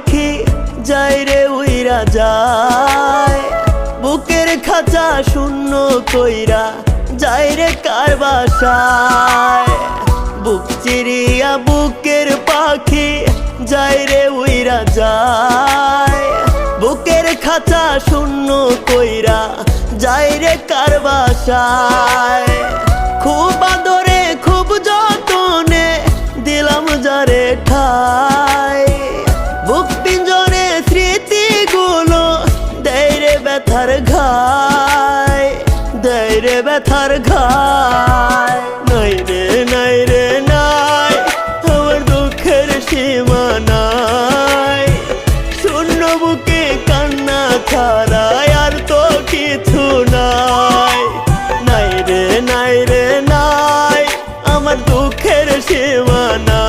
পাখি যায় রে উইরা যায়। বুকের খাঁচা শূন্য কইরা যায় রে কার বাসায়। বুক চিরিয়া বুকের পাখি যায় রে উইরা যায়। বুকের খাঁচা শূন্য কইরা যায় রে কার বাসায়। খুব আদরে, খুব যতনে দিলাম যারে দেয় রে ব্যথার ঘায় নাই রে নাই রে, নাই আমার দুঃখের সীমা নাই। শূন্য বুকে কান্না ছাড়াই আর তো কিছু নাই। নাই রে নাই রে, নাই, আমার দুঃখের সীমা নাই।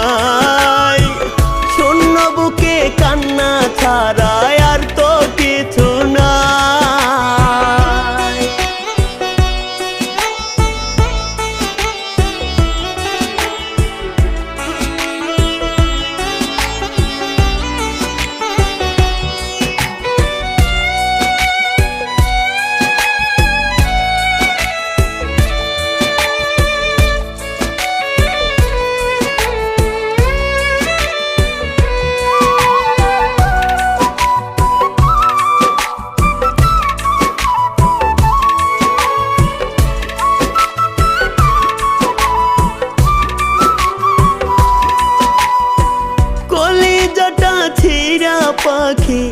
পাখি,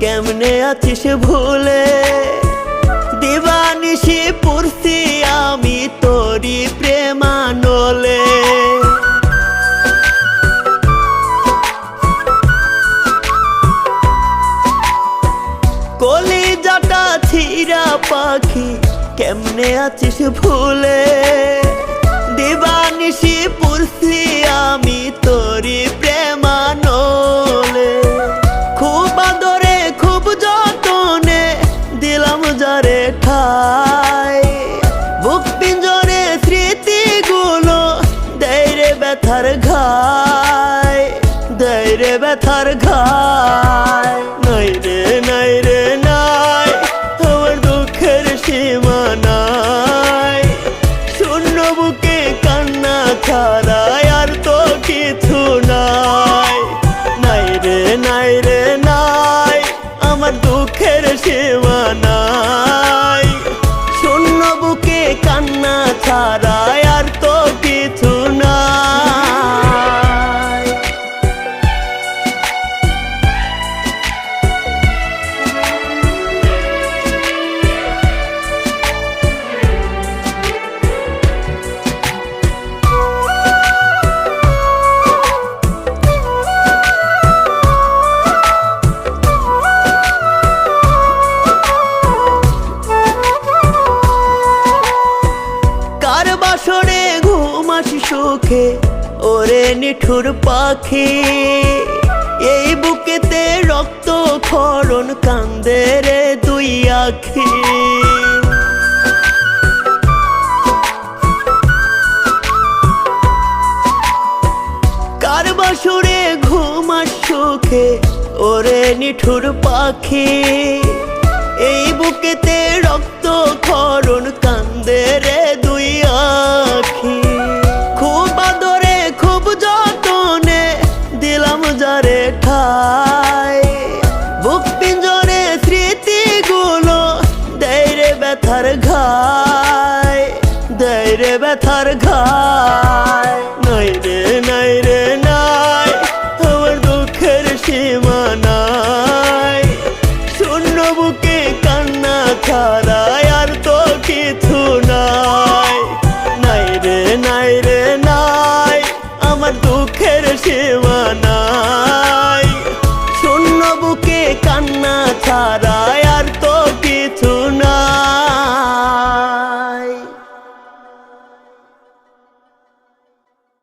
কেমনে আছিস ভুলে? দিবানিসি পুরসি আমি তোরি প্রেমানলে। কলিজাটা ছিরা পাখি, কেমনে আছিস ভুলে? দিবানিসি পুরসি আমি তোরি ব্যথার ঘায় দৈরে ব্যথার ঘায় নৈরে রে। বাসরে ঘুমাসি সুখে ওরে নিঠুর পাখি। এই বুকেতে রক্ত খরণ কান্দে রে দুই আখি। কার বাসরে ঘুমাস সুখে ওরে নিঠুর পাখি। এই বুকেতে রক্ত খরণ কান্দে রে ব্যথার ঘায় দেয় রে ব্যথার ঘায় নাই রে নাই রে।